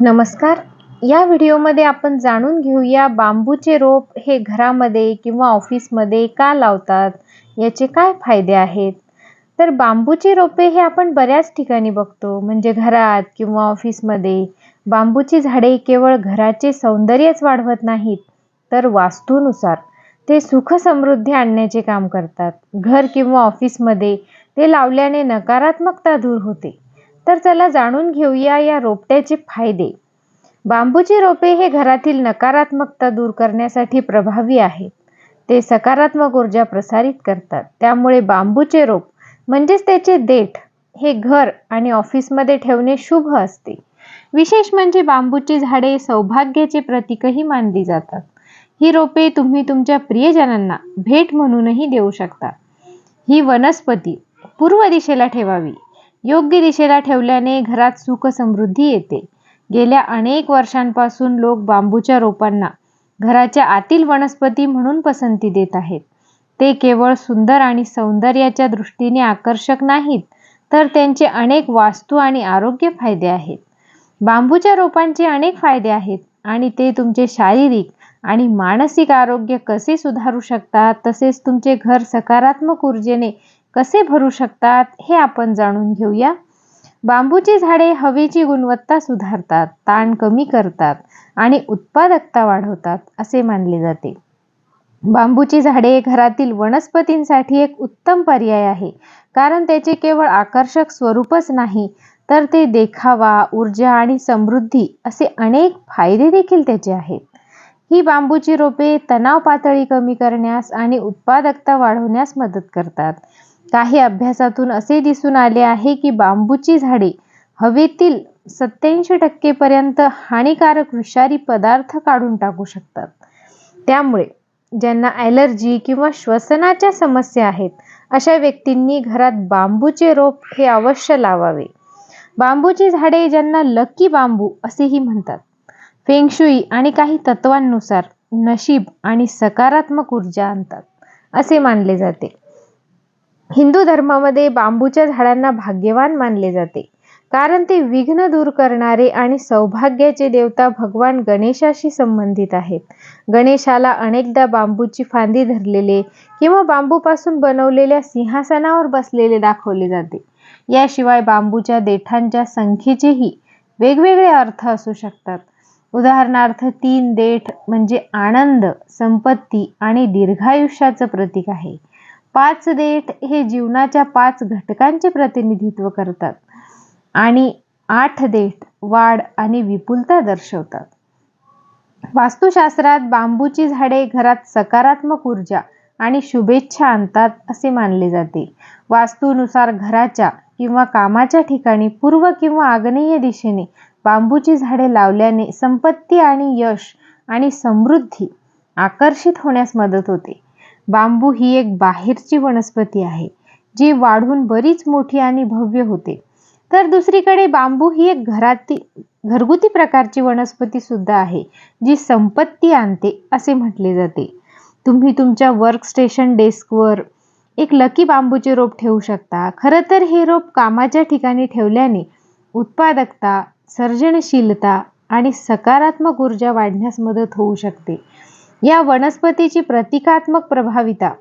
नमस्कार. या व्हिडिओमध्ये आपण जाणून घेऊया बांबूचे रोप हे घरामध्ये किंवा ऑफिसमध्ये का लावतात? याचे काय फायदे आहेत? तर बांबूचे रोपे हे आपण बऱ्याच ठिकाणी बघतो म्हणजे घरात किंवा ऑफिसमध्ये. बांबूची झाडे केवळ घराचे सौंदर्यच वाढवत नाहीत तर वास्तूनुसार ते सुख समृद्धी आणण्याचे काम करतात. घर किंवा ऑफिसमध्ये ते लावल्याने नकारात्मकता दूर होते. तर चला जाणून घेऊया या रोपट्याचे फायदे. बांबूची रोपे हे घरातील नकारात्मकता दूर करण्यासाठी प्रभावी आहेत. ते सकारात्मक ऊर्जा प्रसारित करतात. त्यामुळे बांबूचे रोप म्हणजेच त्याचे देठ हे घर आणि ऑफिसमध्ये ठेवणे शुभ असते. विशेष म्हणजे बांबूची झाडे सौभाग्याचे प्रतीकही मानली जातात. ही रोपे तुम्ही तुमच्या प्रियजनांना भेट म्हणूनही देऊ शकता. ही वनस्पती पूर्व दिशेला ठेवावी. योग्य दिशेला ठेवल्याने घरात सुख समृद्धी येते. गेल्या अनेक वर्षांपासून लोक बांबूच्या रोपांना घराच्या आतील वनस्पती म्हणून पसंती देत आहेत. ते केवळ सुंदर आणि सौंदर्याच्या दृष्टीने आकर्षक नाहीत तर त्यांचे अनेक वास्तू आणि आरोग्य फायदे आहेत. बांबूच्या रोपांचे अनेक फायदे आहेत आणि ते तुमचे शारीरिक आणि मानसिक आरोग्य कसे सुधारू शकतात तसेच तुमचे घर सकारात्मक ऊर्जेने कसे भरू शकतात हे आपण जाणून घेऊया. बांबूची झाडे हवेची गुणवत्ता सुधारतात ताण कमी करतात आणि उत्पादकता वाढवतात असे मानले जाते. बांबूची झाडे घरातील वनस्पतींसाठी एक उत्तम पर्याय आहे. कारण त्याचे केवळ आकर्षक स्वरूपच नाही तर ते देखावा ऊर्जा आणि समृद्धी असे अनेक फायदे देखील त्याचे आहेत. ही बांबूची रोपे तणाव पातळी कमी करण्यास आणि उत्पादकता वाढवण्यास मदत करतात. काही अभ्यासातून असे दिसून आले आहे की बांबूची झाडे हवेतील सत्याऐंशी टक्केपर्यंत हानिकारक विषारी पदार्थ काढून टाकू शकतात. त्यामुळे ज्यांना ॲलर्जी किंवा श्वसनाच्या समस्या आहेत अशा व्यक्तींनी घरात बांबूचे रोप हे अवश्य लावावे. बांबूची झाडे ज्यांना लकी बांबू असेही म्हणतात फेंगशुई आणि काही तत्वांनुसार नशीब आणि सकारात्मक ऊर्जा आणतात असे मानले जाते. हिंदू धर्मामध्ये बांबूच्या झाडांना भाग्यवान मानले जाते. कारण ते विघ्न दूर करणारे आणि सौभाग्याचे देवता भगवान गणेशाशी संबंधित आहेत. गणेशाला अनेकदा बांबूची फांदी धरलेले किंवा बांबूपासून बनवलेल्या सिंहासनावर बसलेले दाखवले जाते. याशिवाय बांबूच्या देठांच्या संख्येचेही वेगवेगळे अर्थ असू शकतात. उदाहरणार्थ तीन देठ म्हणजे आनंद संपत्ती आणि दीर्घायुष्याचं प्रतीक आहे. पाच देठ हे जीवनाच्या पाच घटकांचे प्रतिनिधित्व करतात. आणि आठ देठ वाढ आणि विपुलता दर्शवतात. वास्तुशास्त्रात बांबूची झाडे घरात सकारात्मक ऊर्जा आणि शुभेच्छा आणतात असे मानले जाते. वास्तूनुसार घराच्या किंवा कामाच्या ठिकाणी पूर्व किंवा आग्नेय दिशेने बांबूची झाडे लावल्याने संपत्ती आणि यश आणि समृद्धी आकर्षित होण्यास मदत होते. बांबू ही एक बाहेरची वनस्पती आहे जी वाढून बरीच मोठी आणि भव्य होते. तर दुसरीकडे बांबू ही एक घरातील घरगुती प्रकारची वनस्पती सुद्धा आहे जी संपत्ती आणते असे म्हटले जाते. तुम्ही तुमच्या वर्क स्टेशन डेस्कवर एक लकी बांबूचे रोप ठेवू शकता. खरं तर हे रोप कामाच्या ठिकाणी ठेवल्याने उत्पादकता सर्जनशीलता आणि सकारात्मक ऊर्जा वाढण्यास मदत होऊ शकते. या वनस्पतीची प्रतिकात्मक प्रभाविता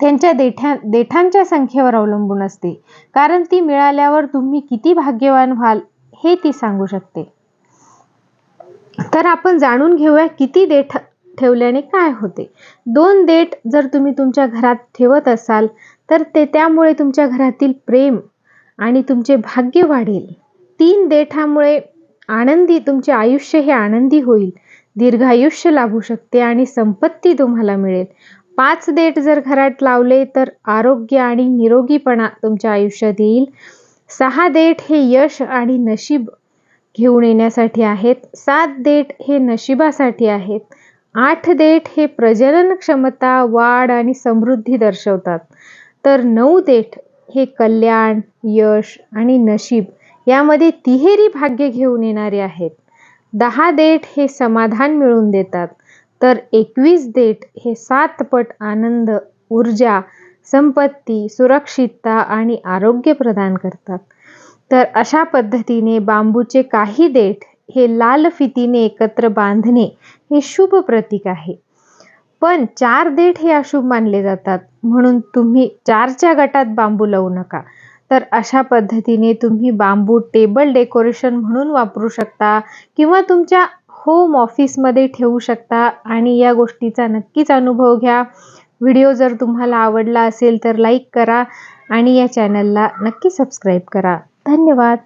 त्यांच्या देठ्या देठांच्या संख्येवर अवलंबून असते. कारण ती मिळाल्यावर तुम्ही किती भाग्यवान व्हाल हे ती सांगू शकते. तर आपण जाणून घेऊया किती देठ ठेवल्याने काय होते. दोन देठ जर तुम्ही तुमच्या घरात ठेवत असाल तर ते त्यामुळे तुमच्या घरातील प्रेम आणि तुमचे भाग्य वाढेल. तीन देठामुळे आनंदी तुमचे आयुष्य हे आनंदी होईल. दीर्घायुष्य लाभू शकते आणि संपत्ती तुम्हाला मिळेल. पाच देठ जर घरात लावले तर आरोग्य आणि निरोगीपणा तुमच्या आयुष्यात येईल. सहा देठ हे यश आणि नशीब घेऊन येण्यासाठी आहेत. सात देठ हे नशिबासाठी आहेत. आठ देठ हे प्रजनन क्षमता वाढ आणि समृद्धी दर्शवतात. तर नऊ देठ हे कल्याण यश आणि नशीब यामध्ये तिहेरी भाग्य घेऊन येणारे आहेत. दहा देठ हे समाधान मिळवून देतात. तर एकवीस देठ हे सात पट आनंद ऊर्जा संपत्ती सुरक्षितता आणि आरोग्य प्रदान करतात. तर अशा पद्धतीने बांबूचे काही देठ हे लाल फितीने एकत्र बांधणे हे शुभ प्रतीक आहे. पण चार देठ हे अशुभ मानले जातात. म्हणून तुम्ही चारच्या गटात बांबू लावू नका. तर अशा पद्धतीने तुम्ही बांबू टेबल डेकोरेशन म्हणून वापरू शकता किंवा तुमच्या होम ऑफिसमध्ये ठेवू शकता आणि या गोष्टीचा नक्कीच अनुभव घ्या. व्हिडिओ जर तुम्हाला आवडला असेल तर लाईक करा आणि या चॅनलला नक्की सबस्क्राईब करा. धन्यवाद.